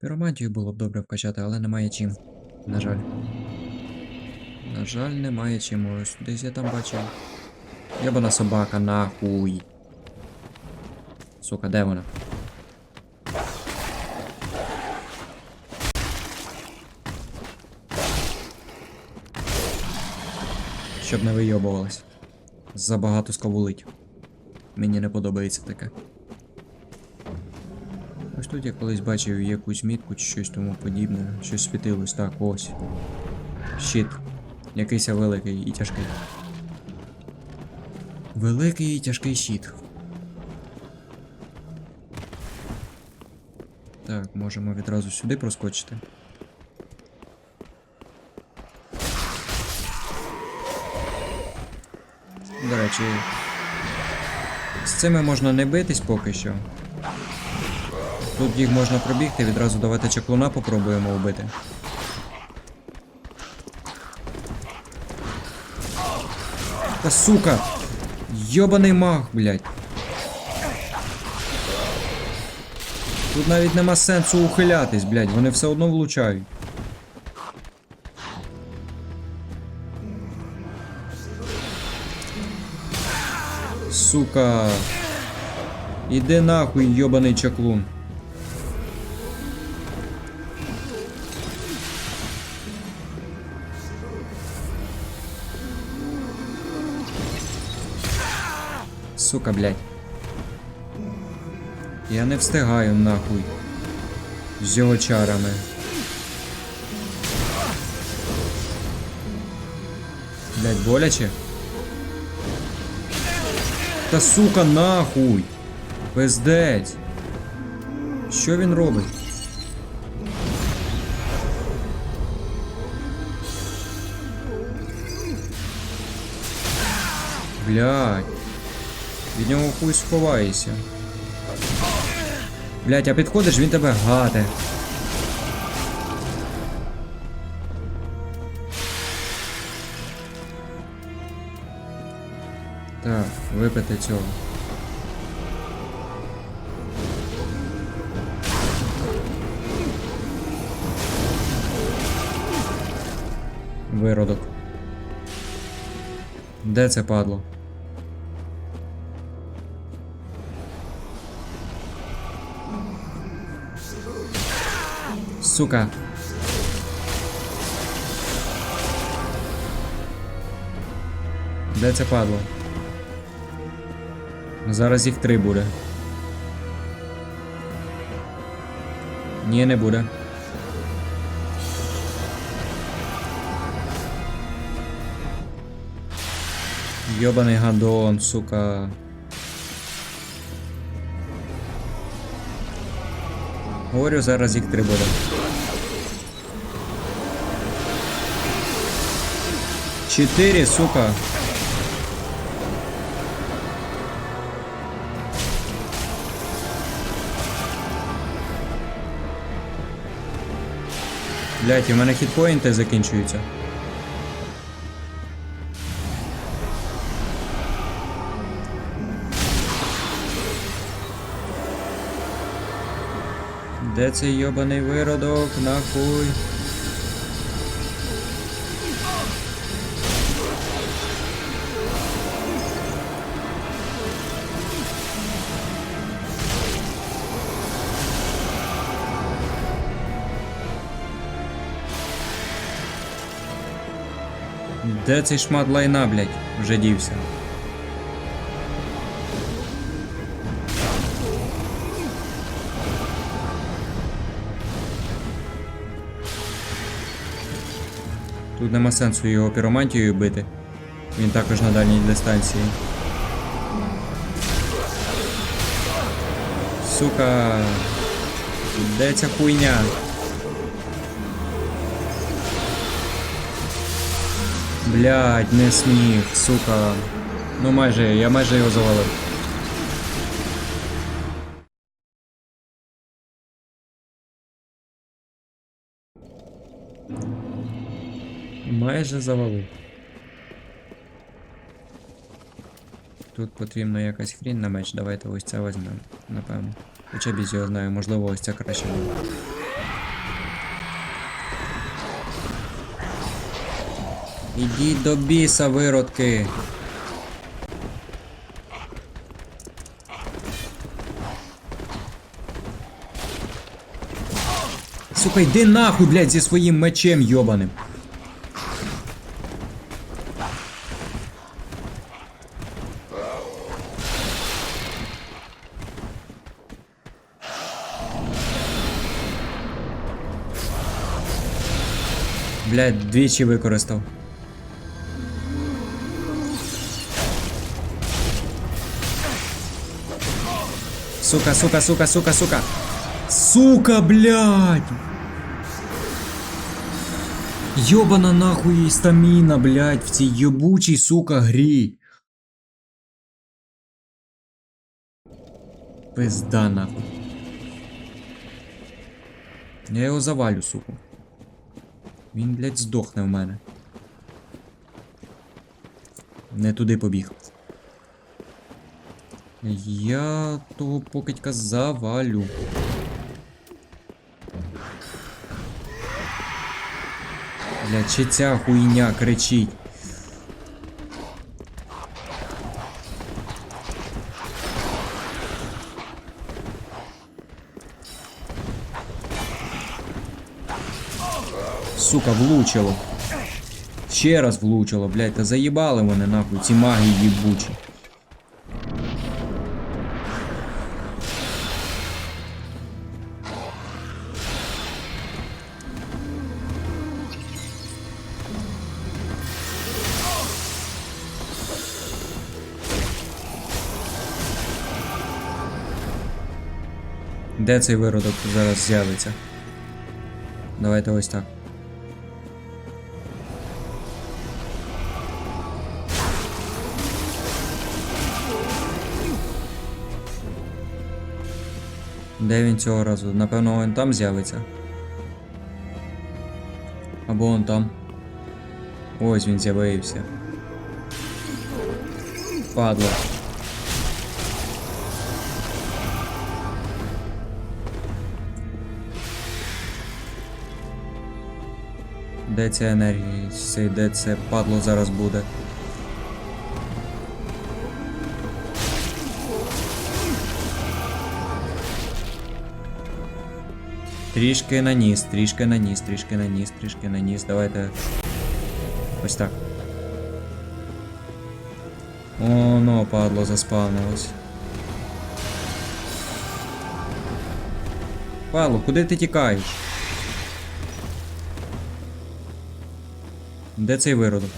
Піромантію було б добре вкачати, але немає чим. На жаль. На жаль, немає чим. Ось десь я там бачив. Єбана собака, нахуй. Сука, де вона? Щоб не вийобувалась. Забагато сковулить. Мені не подобається таке. Тут я колись бачив якусь мітку чи щось тому подібне. Щось світилось. Так, ось. Щит. Якийсь великий і тяжкий. Великий і тяжкий щит. Так, можемо відразу сюди проскочити. До речі, з цими можна не битись поки що. Тут їх можна пробігти, відразу давайте чаклуна попробуємо вбити. Та сука! Йобаний маг, блядь. Тут навіть нема сенсу ухилятись, блядь, вони все одно влучають. Сука. Іди нахуй, йобаний чаклун. Сука, блядь. Я не встигаю нахуй. З його чарами. Блядь, боляче? Та сука, нахуй! Пиздець! Що він робить? Блядь. Від нього хуй сховаєшся. Блядь, а підходиш, він тебе гате. Так, випити цього. Виродок. Де це падло? Сука. Де це падло? Зараз їх три буде. Ні, не буде. Йобаний гадон, сука. Говорю, зараз їх три буде. Чотири, сука. Блять, у мене хітпоінти закінчуються. Де цей йобаний виродок, нахуй? Де цей шмат лайна, блядь, вже дівся? Тут нема сенсу його піромантією бити. Він також на дальній дистанції. Сука. Де ця хуйня? Блять, не сміх, сука. Ну майже, я майже його завалив. Майже завалив. Тут потрібна якась хрінь на меч, давайте ось це візьмемо, напевно. Хоча б його знаю, можливо, ось це краще буде. Ідіть до біса, виродки. Сука, йди нахуй, блядь, зі своїм мечем йобаним. Блядь, двічі використав. Сука, сука, сука, сука, сука. Сука, блядь! Йобана нахуй і стаміна, блядь, в цій єбучій, сука, грі. Пизда нахуй. Я його завалю, суку. Він, блядь, здохне в мене. Не туди побіг. Я того покидька завалю. Бля, чи ця хуйня кричить? Сука, влучило. Ще раз влучило, блядь, та заїбали вони нахуй, ці маги їбучі. Де цей виродок зараз з'явиться? Давайте ось так. Де він цього разу? Напевно, він там з'явиться. Або он там. Ось він з'явився. Падло. Де ця енергія? Це де це падло зараз буде? Трішки наніс, трішки наніс, трішки наніс, трішки наніс. Давайте. Ось так. О, ну, падло заспавнилось. Падло, куди ти тікаєш? Де цей виродок?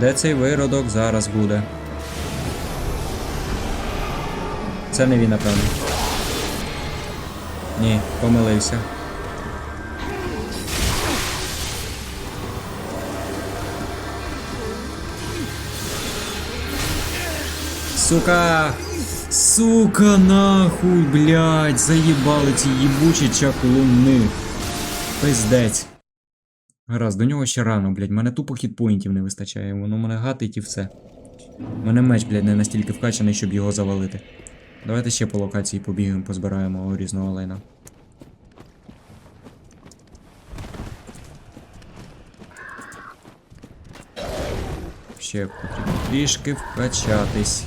Де цей виродок зараз буде? Це не він, напевно. Ні, помилився. Сука! Сука, нахуй, блядь, заїбали ці їбучі чаклуни. Пиздець. Гаразд, до нього ще рано, блядь, мене тупо хітпоінтів не вистачає, воно мене гатить і все. Мене меч, блядь, не настільки вкачаний, щоб його завалити. Давайте ще по локації побігаємо, позбираємо різного лайна. Ще потрібно трішки вкачатись.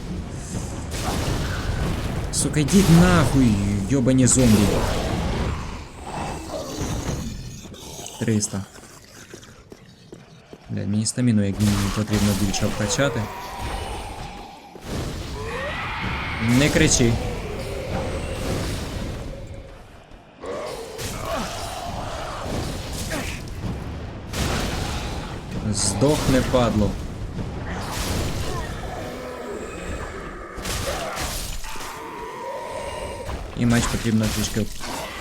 Сука, йдіть нахуй, йобані зомбі. 300. Бля, мені стаміну як мінімум потрібно більше вкачати. Не кричи. Здохне падло. І меч потрібно трішки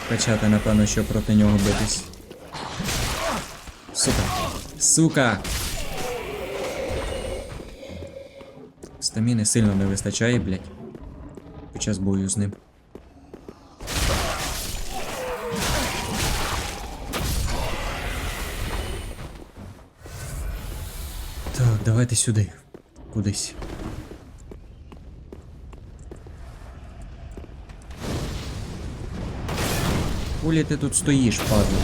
вкачати, напевно, щоб проти нього битись. Сука. Сука! Стаміни сильно не вистачає, блядь. Під час бою з ним. Так, давайте сюди. Кудись. Хулі ти тут стоїш, падло?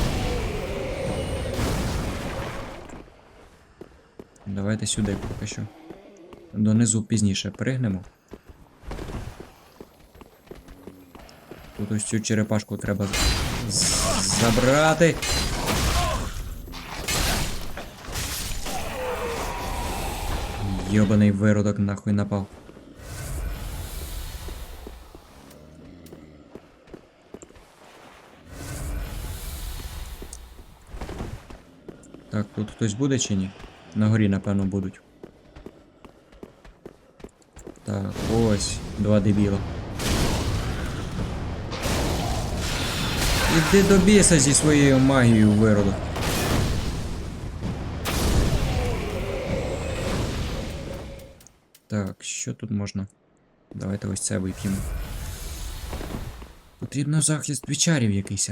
Давайте сюди поки що. Донизу пізніше пригнемо. Тут ось цю черепашку треба забрати. Йобаний виродок нахуй напав. Тут хтось буде чи ні? На горі, напевно, будуть. Так, ось, два дебіла. Іди до біса зі своєю магією виродок. Так, що тут можна? Давайте ось це вип'ємо. Потрібно захист від чарів якийсь.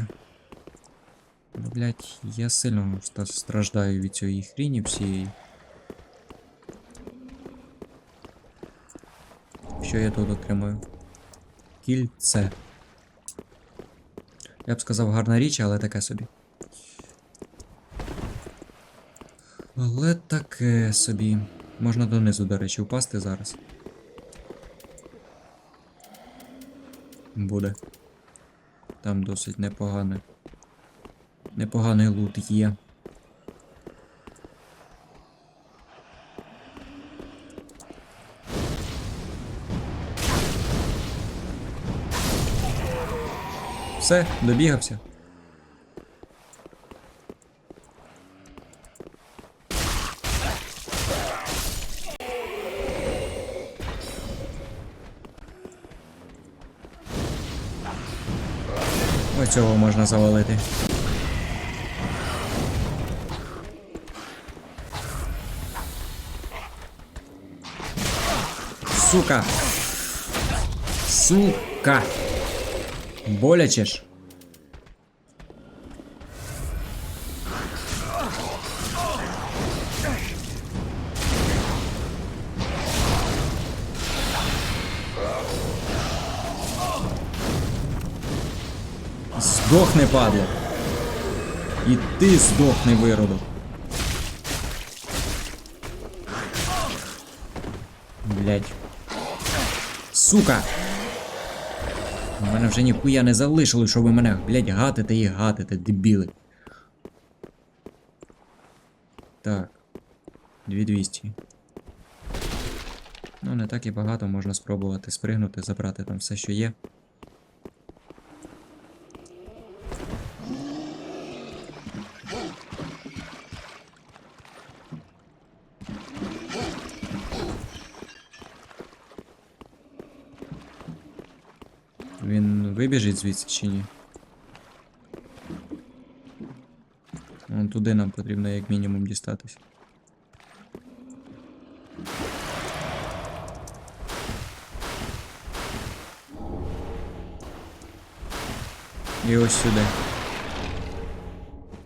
Блять, я сильно страждаю від цієї хріні всієї. Що я тут отримаю? Кільце. Я б сказав гарна річ, але таке собі. Але таке собі. Можна донизу, до речі, впасти зараз. Буде. Там досить непогане. Непоганий лут є. Все, добігався. Ось цього можна завалити. Сука! Сука! Боляче ж. Здохни, падло. І ти здохни, виродок. Блять. Сука! У мене вже ніхуя не залишили, що ви мене, блять, гатите і гатите, дебіли. Так. 2200. Ну, не так і багато, можна спробувати спригнути, забрати там все, що є. Він вибіжить звідси чи ні? Вон туди нам потрібно як мінімум дістатись. І ось сюди.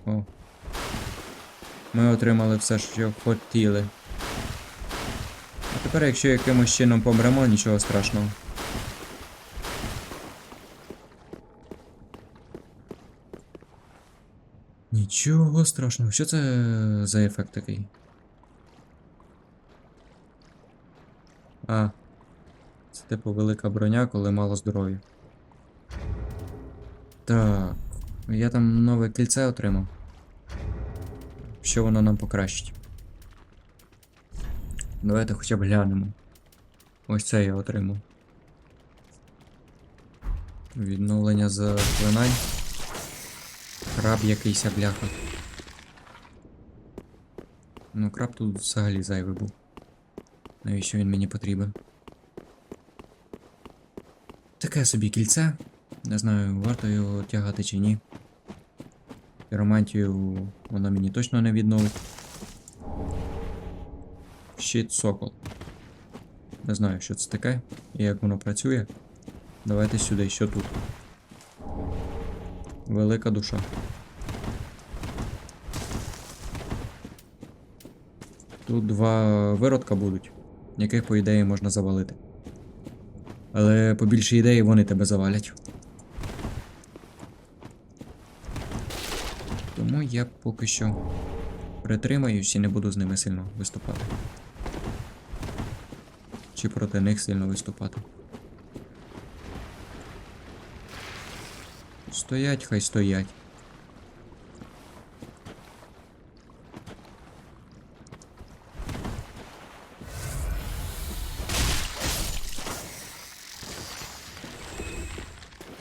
О. Ми отримали все, що хотіли. А тепер, якщо якимось чином помремо, нічого страшного. Нічого страшного. Що це за ефект такий? А. Це типу велика броня, коли мало здоров'я. Так. Я там нове кільце отримав. Що воно нам покращить? Давайте хоча б глянемо. Ось це я отримав. Відновлення заклинань. Краб якийсь бляха. Ну, краб тут взагалі зайвий був. Навіщо він мені потрібен? Таке собі кільце. Не знаю, варто його тягати чи ні. Піромантію воно мені точно не відновить. Щит сокол. Не знаю, що це таке і як воно працює. Давайте сюди, що тут. Велика душа. Тут два виродка будуть, яких, по ідеї, можна завалити. Але по більшій ідеї вони тебе завалять. Тому я поки що притримаюсь і не буду з ними сильно виступати. Чи проти них сильно виступати. Стоять, хай стоять.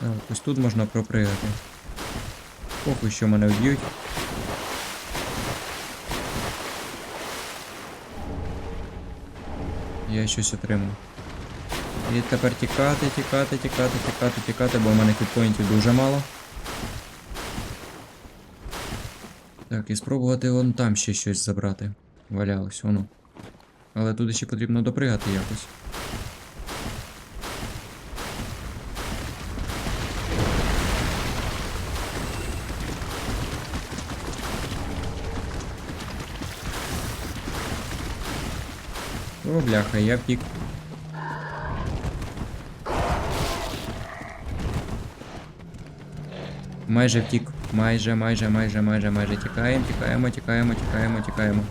Так, ось тут можна пропригати. Поки що мене вб'ють. Я щось отримав. І тепер тікати, тікати, тікати, тікати, тікати, бо в мене хітпоінтів дуже мало. Так, і спробувати вон там ще щось забрати. Валялось, воно. Але туди ще потрібно допригати якось. О, бляха, я втік. Майже втік. Майже, майже, майже, майже, майже тікаємо, тікаємо, тікаємо, тікаємо, тікаємо.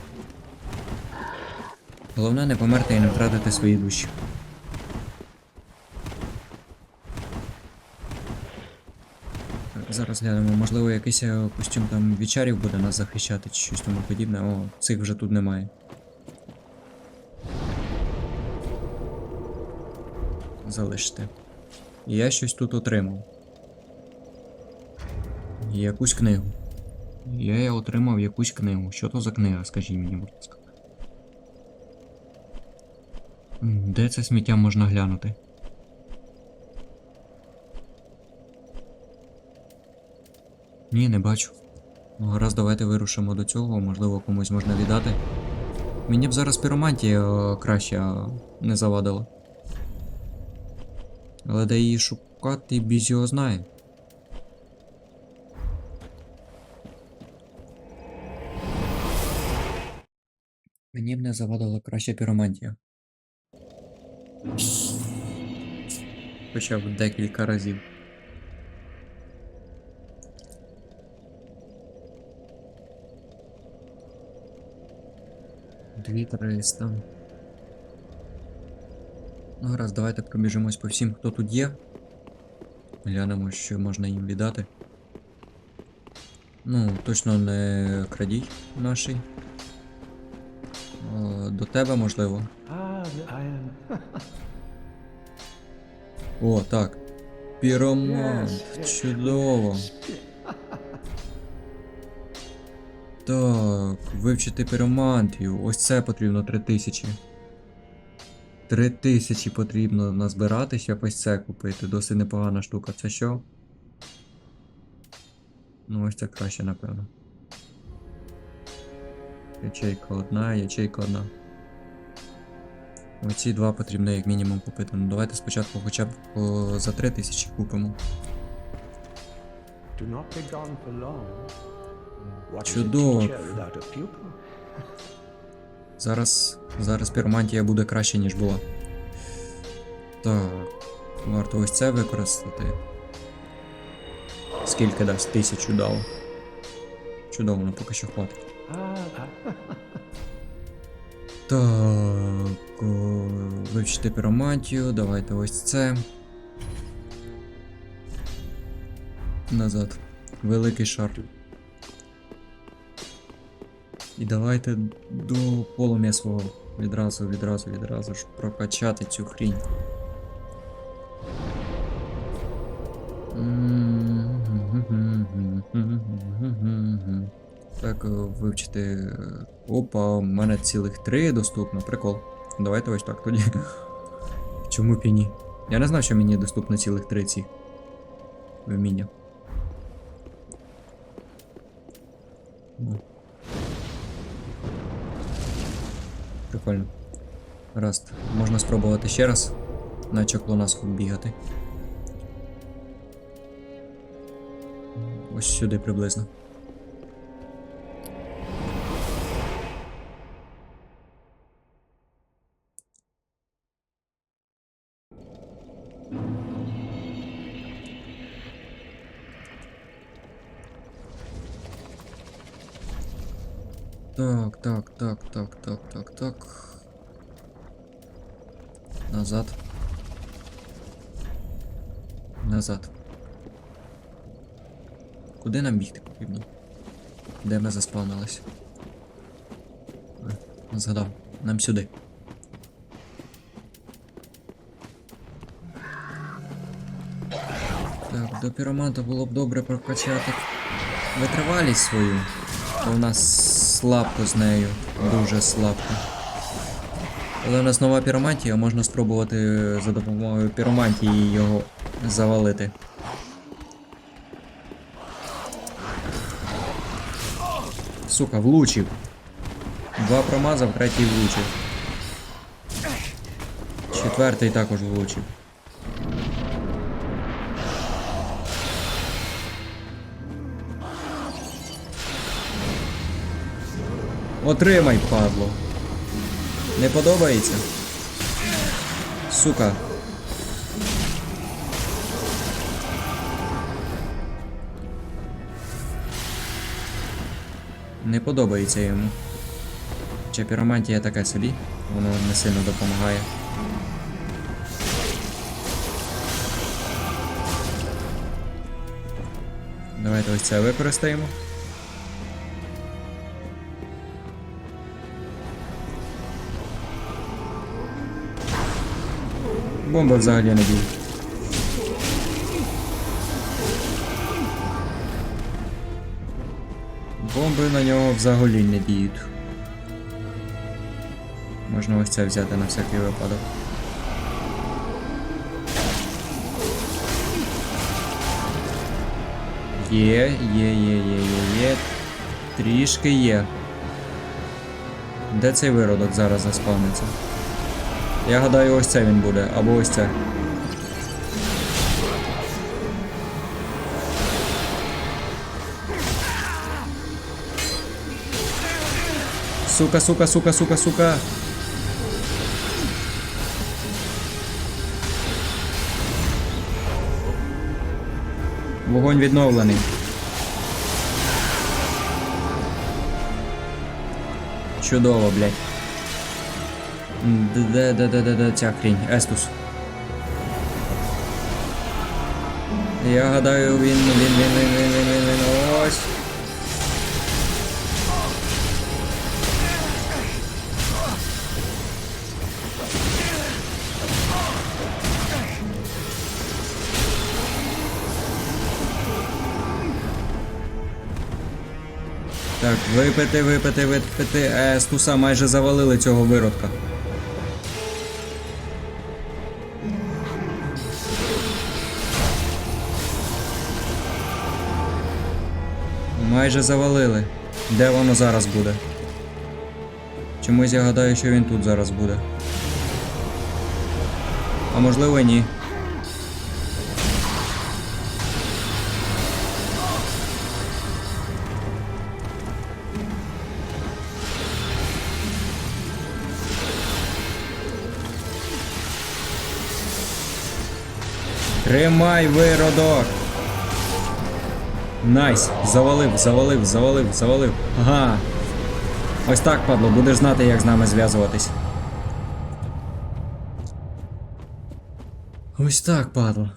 Головне не померти і не втратити свої душі. Зараз глянемо, можливо, якийсь е, костюм там вічарів буде нас захищати чи щось тому подібне. О, цих вже тут немає. Залиште. Я щось тут отримав. Якусь книгу. Я отримав якусь книгу. Що то за книга, скажіть мені, будь ласка. Де це сміття можна глянути? Ні, не бачу. Ну, гаразд, давайте вирушимо до цього, можливо, комусь можна віддати. Мені б зараз піромантія е, краще не завадила. Але де її шукати, біз його знає. Мені б не завадила краща піромантія. Хоча б декілька разів. Дві триста. Ну, гаразд, давайте пробіжимось по всім, хто тут є. Глянемо, що можна їм віддати. Ну, точно не крадій наший. До тебе можливо. О, так. Піромант. Чудово. Так, вивчити піромантію. Ось це потрібно 3000. 3000 потрібно назбирати, щоб ось це купити. Досить непогана штука. Це що? Ну, ось це краще, напевно. Ячейка одна, ячейка одна. Оці два потрібно як мінімум купити. Ну давайте спочатку хоча б о, за 3000 купимо. Do not be gone for long. What is a Чудово. Зараз. Зараз піромантія буде краще, ніж була. Так. Варто ось це використати. Скільки дасть? Тисячу дало. Чудово, ну поки що хватить. Так. Вивчити піромантію, давайте ось це. Назад. Великий шар. І давайте до полум'я свого відразу, відразу, відразу ж прокачати цю хрінь. Так, вивчити. Опа, у мене цілих три доступно. Прикол. Давайте ось так тоді. Чому б і ні? Я не знав, що мені доступно цілих три ці вміння. Прикольно. Раст. Можна спробувати ще раз. На чоклонаску бігати. Ось сюди приблизно. Так, так, так, так, так. Назад. Назад. Куди нам бігти потрібно? Де ми заспавнились? Ой, Згадав. Нам сюди. Так, до піроманта було б добре прокачати витривалість свою. В нас слабко з нею. Дуже слабко. Але у нас нова піромантія, можна спробувати за допомогою піромантії його завалити. Сука, влучив. Два промазав, третій влучив. Четвертий також влучив. Отримай, падло. Не подобається? Сука. Не подобається йому. Чи піромантія така собі, воно не сильно допомагає. Давайте ось це використаємо. Бомба взагалі не бій. Бомби на нього взагалі не діють. Можна ось це взяти на всякий випадок. Є, є, є, є, є, є. Трішки є. Де цей виродок зараз заспавниться? Я гадаю, ось це він буде, або ось це. Сука, сука, сука, сука, сука. Вогонь відновлений. Чудово, блядь. Де, де, де, де, де ця хрінь? Естус. Я гадаю, він, він, він, він, він, він, він, він, ось. Так, випити, випити, випити. Естуса майже завалили цього виродка. Майже завалили. Де воно зараз буде? Чомусь я гадаю, що він тут зараз буде. А можливо ні. Тримай виродок! Найс! Завалив, завалив, завалив, завалив. Ага. Ось так, падло, будеш знати, як з нами зв'язуватись. Ось так, падло.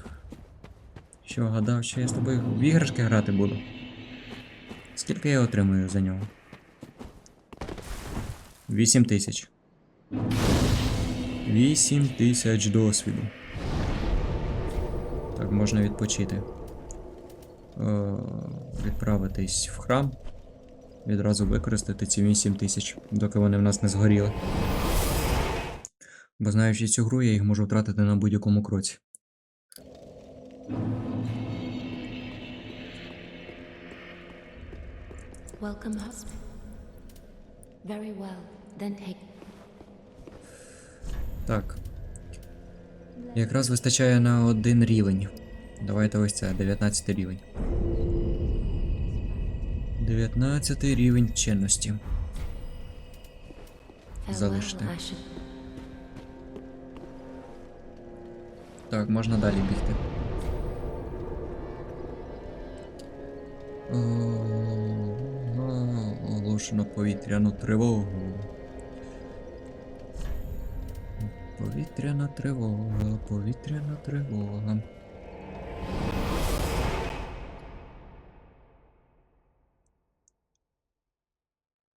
Що, гадав, що я з тобою в іграшки грати буду? Скільки я отримую за нього? 8 тисяч. 8 тисяч досвіду. Так, можна відпочити. Е, відправитись в храм. Відразу використати ці 8 тисяч, доки вони в нас не згоріли. Бо знаючи цю гру, я їх можу втратити на будь-якому кроці. Welcome, husband. Very well, then take. Так. Якраз вистачає на один рівень. Давайте ось це, 19 рівень. 19 рівень чинності. Farewell, Залиште. Так, можна далі бігти. Оголошено повітряну тривогу. Повітряна тривога, повітряна тривога.